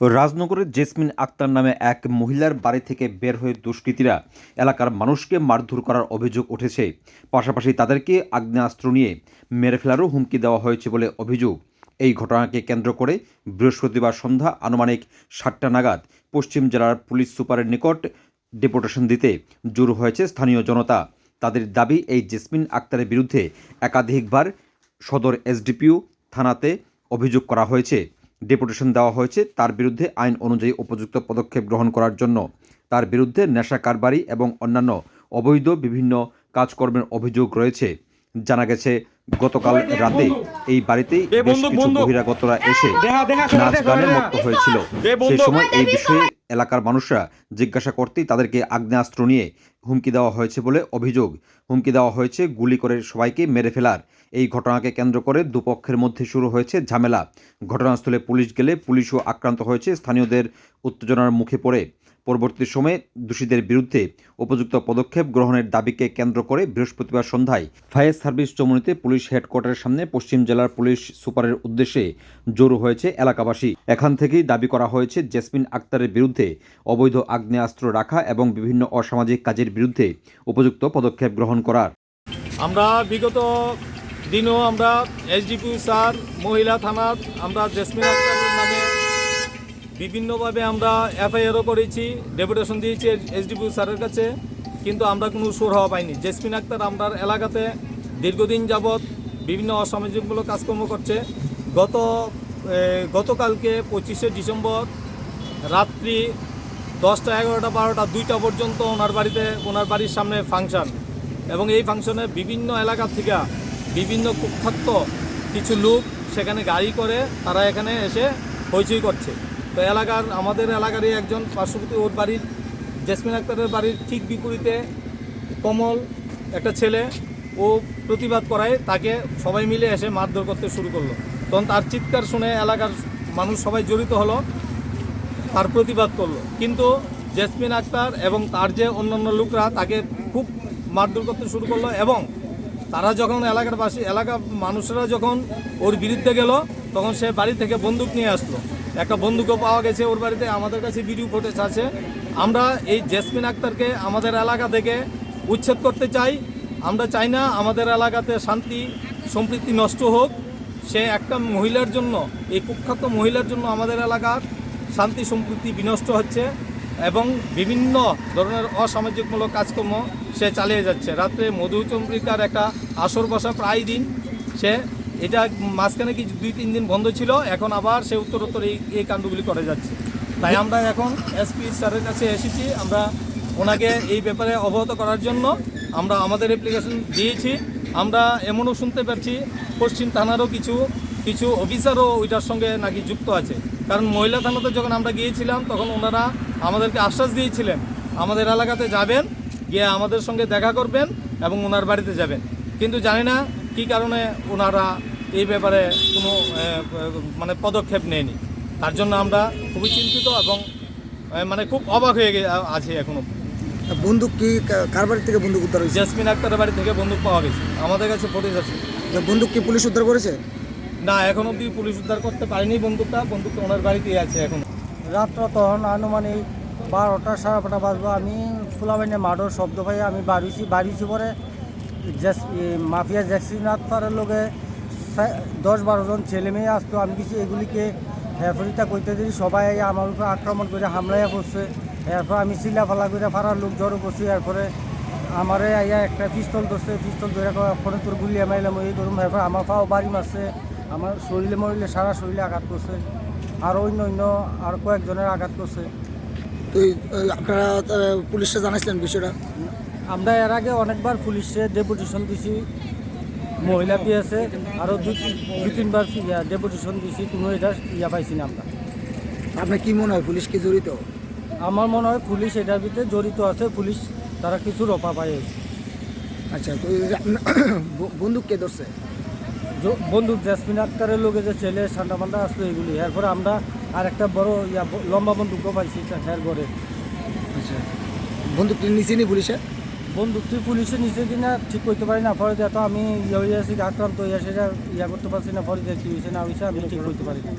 রাজনগরের জেসমিন আক্তার নামে এক মহিলার বাড়ি থেকে বের হয়ে দুষ্কৃতীরা এলাকার মানুষকে মারধর করার অভিযোগ উঠেছে। পাশাপাশি তাদেরকে আগ্নেয়াস্ত্র নিয়ে মেরে ফেলারও হুমকি দেওয়া হয়েছে বলে অভিযোগ। এই ঘটনাকে কেন্দ্র করে বৃহস্পতিবার সন্ধ্যা আনুমানিক সাতটা নাগাদ পশ্চিম জেলার পুলিশ সুপারের নিকট ডেপুটেশন দিতে জোর হয়েছে স্থানীয় জনতা। তাদের দাবি, এই জেসমিন আক্তারের বিরুদ্ধে একাধিকবার সদর এসডিপিও থানাতে অভিযোগ করা হয়েছে। ডেপুটেশন দেওয়া হয়েছে তার বিরুদ্ধে আইন অনুযায়ী উপযুক্ত পদক্ষেপ গ্রহণ করার জন্য। তার বিরুদ্ধে নেশা কারবারি এবং অন্যান্য অবৈধ বিভিন্ন কাজকর্মের অভিযোগ রয়েছে। জানা গেছে গতকাল রাতে এই বাড়িতেই বেশ কিছু বহিরাগতরা এসে দেখা দেখা শোনা নাচ দেখা গানে মত্ত হয়েছিল। সেই সময় এই বিষয়ে এলাকার মানুষরা জিজ্ঞাসা করতেই তাদেরকে আগ্নেয়াস্ত্র নিয়ে হুমকি দেওয়া হয়েছে বলে অভিযোগ। হুমকি দেওয়া হয়েছে গুলি করে সবাইকে মেরে ফেলার। এই ঘটনাকে কেন্দ্র করে দুপক্ষের মধ্যে শুরু হয়েছে ঝামেলা। ঘটনাস্থলে পুলিশ গেলে পুলিশও আক্রান্ত হয়েছে স্থানীয়দের উত্তেজনার মুখে পড়ে। পরবর্তী সময়ে দোষীদের বিরুদ্ধে উপযুক্ত পদক্ষেপ গ্রহণের দাবিকে কেন্দ্র করে বৃহস্পতিবার সন্ধ্যায় ফায়ার সার্ভিস চমুনিতে পুলিশ হেডকোয়ার্টারের সামনে পশ্চিম জেলার পুলিশ সুপারের উদ্দেশ্যে জড়ো হয়েছে এলাকাবাসী। এখান থেকেই দাবি করা হয়েছে, জেসমিন আক্তারের বিরুদ্ধে অবৈধ আগ্নেয়াস্ত্র রাখা এবং বিভিন্ন অসামাজিক কাজের বিরুদ্ধে উপযুক্ত পদক্ষেপ গ্রহণ করার। আমরা বিগত দিনও আমরা এসডিপি স্যার, মহিলা থানার আমরা জেসমিন আক্তারের নামে বিভিন্নভাবে আমরা এফআইআরও করেছি, ডেপুটেশন দিয়েছি এসডিপি স্যারের কাছে, কিন্তু আমরা কোনো সুর হওয়া পাইনি। জেসমিন আক্তার আমরা এলাকাতে দীর্ঘদিন যাবৎ বিভিন্ন অসামাজিকমূলক কাজকর্ম করছে। গত গতকালকে পঁচিশে ডিসেম্বর রাত্রি দশটা, এগারোটা, বারোটা, দুইটা পর্যন্ত ওনার বাড়িতে, ওনার বাড়ির সামনে ফাংশন। এবং এই ফাংশনে বিভিন্ন এলাকা থেকে বিভিন্ন কুখ্যাত কিছু লোক সেখানে গাড়ি করে তারা এখানে এসে হইচই করছে। তো এলাকার, আমাদের এলাকারই একজন পার্শ্ববর্তী ওর বাড়ির, জেসমিন আক্তারের বাড়ির ঠিক বিপরীতে কমল একটা ছেলে, ও প্রতিবাদ করায় তাকে সবাই মিলে এসে মারধর করতে শুরু করল। তখন তার চিৎকার শুনে এলাকার মানুষ সবাই জড়িত হলো, তার প্রতিবাদ করল। কিন্তু জেসমিন আক্তার এবং তার যে অন্যান্য লোকরা তাকে খুব মারধর করতে শুরু করল এবং তারা যখন এলাকার বাসী এলাকার মানুষরা যখন ওর বিরুদ্ধে গেল, তখন সে বাড়ি থেকে বন্দুক নিয়ে আসলো। একটা বন্দুকও পাওয়া গেছে ওর বাড়িতে, আমাদের কাছে ভিডিও ফুটেজ আছে। আমরা এই জেসমিন আক্তারকে আমাদের এলাকা থেকে উচ্ছেদ করতে চাই। আমরা চাই না আমাদের এলাকাতে শান্তি, সম্প্রীতি নষ্ট হোক। সে একটা মহিলার জন্য, এই কুখ্যাত মহিলার জন্য আমাদের এলাকার শান্তি, সম্প্রীতি বিনষ্ট হচ্ছে এবং বিভিন্ন ধরনের অসামাজিকমূলক কাজকর্ম সে চালিয়ে যাচ্ছে। রাত্রে মধুচন্দ্রিকার একটা আসর বসা প্রায় দিন সে এটা মাঝখানে কি দুই, তিন দিন বন্ধ ছিল, এখন আবার সে উত্তরোত্তর এই এই কাণ্ডগুলি করে যাচ্ছে। তাই আমরা এখন এসপি স্যারের কাছে এসেছি, আমরা ওনাকে এই ব্যাপারে অবগত করার জন্য আমরা আমাদের অ্যাপ্লিকেশন দিয়েছি। আমরা এমনও শুনতে পাচ্ছি, পশ্চিম থানারও কিছু কিছু অফিসারও ওইটার সঙ্গে নাকি যুক্ত আছে। কারণ মহিলা থানাতে যখন আমরা গিয়েছিলাম, তখন ওনারা আমাদেরকে আশ্বাস দিয়েছিলেন, আমাদের এলাকাতে যাবেন, গিয়ে আমাদের সঙ্গে দেখা করবেন এবং ওনার বাড়িতে যাবেন। কিন্তু জানি না কী কারণে ওনারা এই ব্যাপারে কোনো মানে পদক্ষেপ নেয়নি? তার জন্য আমরা খুবই চিন্তিত এবং মানে খুব অবাক হয়ে গে- আছি এখনও। বন্দুক কি কার বাড়ি থেকে বন্দুক উদ্ধার হয়েছে? জেসমিন আক্তারের বাড়ি থেকে বন্দুক পাওয়া গেছে। আমাদের কাছে ফুটেজ আছে। বন্দুক কি পুলিশ উদ্ধার করেছে? না এখন অব্দি পুলিশ উদ্ধার করতে পারেনি বন্দুকটা। বন্দুকটা ওনার বাড়িতেই আছে এখন। রাতটা তখন আনুমানিক বারোটা সাড়ে বারোটা বাজবো আমি ফুলাবাইনে মাঠের শব্দ পাই আমি বাড়িছি বাড়িছি পরে মাফিয়া জ্যাক্সিনাথ তারের লোকে দশ বারো জন ছেলে মেয়ে আসতো আমি কিছু এগুলিকে হেফরিতা করতে দিই সবাই আমার উপরে আক্রমণ করে হামলাইয়া করছে এরপর আমি চিল্লা ফালা করে ফারার লোক জড়ো করছি। এরপরে আমারে আইয়া একটা পিস্তল ধরছে। পিস্তল ধরে ফোনে তোর গুলি মাইলাম এই করুম এরপর আমার পাও বাড়ি মারছে। আমার শরীরে মরিলে সারা শরীরে আঘাত করছে। আর অন্য অন্য আর কয়েকজনের আঘাত করছে। আপনারা পুলিশে জানাইছিলেন বিষয়টা? আমরা এর আগে অনেকবার পুলিশে ডেপুটেশন দিছি মহিলা পেয়েছে আরও দু দু তিনবার ডেপুটেশন দিছি কোনো এটা ইয়া পাইছি না আমরা। আপনার কি মনে হয় পুলিশ কি জড়িত? আমার মনে হয় পুলিশ এটার ভিতরে জড়িত আছে পুলিশ তারা কিছু রপা পাইছে। আচ্ছা তো বন্দুক কে ধরছে? বন্দুক জাসমিন আক্তারের লোকে যে ছেলে ঠান্ডা মান্ডা আসলো এগুলি। এরপরে আমরা আর একটা বড় ইয়া লম্বা বন্দুকও পাইছি হ্যার ঘরে। আচ্ছা বন্দুকটি নিচে নি পুলিশে? বন্দুকটি পুলিশে নিচে কিনা ঠিক করতে পারি না ফলে এত আমি ইয়ে হয়ে আছি, আক্রান্ত হয়ে সেটা ইয়া করতে পারছি না ফলে কি হয়েছে না হয়েছে, আমি ঠিক করতে পারি না।